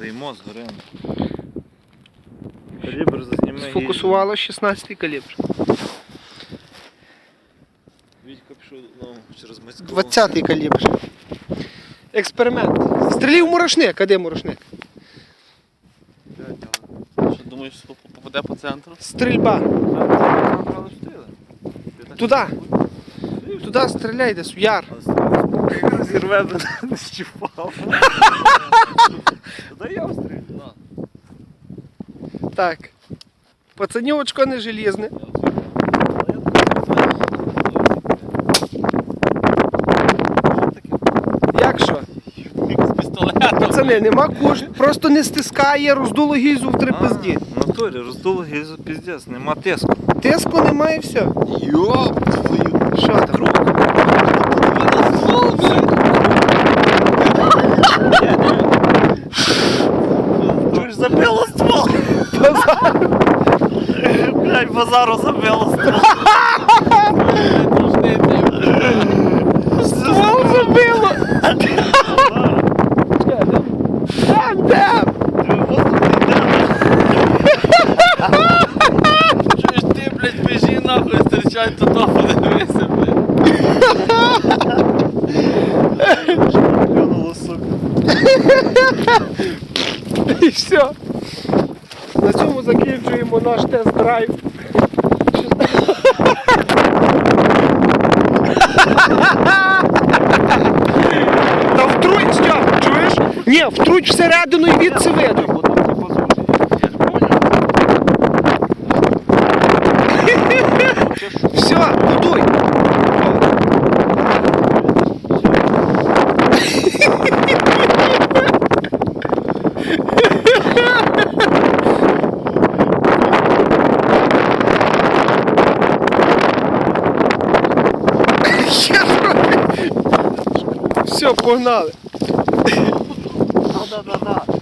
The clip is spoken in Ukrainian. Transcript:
Стоїмо з гори. Калібр зазніме. і- Сфокусувало 16 калібр. Вітька пішов ну, через Мацьково. 20 калібр. Експеримент. Стрілів мурашник, а де мурашник? Що думаєш, що попаде по центру? Стрільба. Туди. Туди стріляй десь в яр. Зірве мене не щіпав. Так. Пацанів очко не желізне. Як що? Пацани, нема куш, просто не стискає, роздуло гільзу в три пизді. В натурі роздуло гільзу піздець, нема тиску. Тиску немає і все. Йоп, твою. Що там? Чуєш, забило ствол. Блядь, базару забило ствол. Забило! Дем, дем! Чуєш ти, блядь, біжи нахуй, стрічай туди, подивися, блядь. Плюнуло, сука. І все. На цьому закінчуємо наш тест-драйв. Ні, втруть всередину і відси видно. Все, будуй. Все, погнали. да, да, да.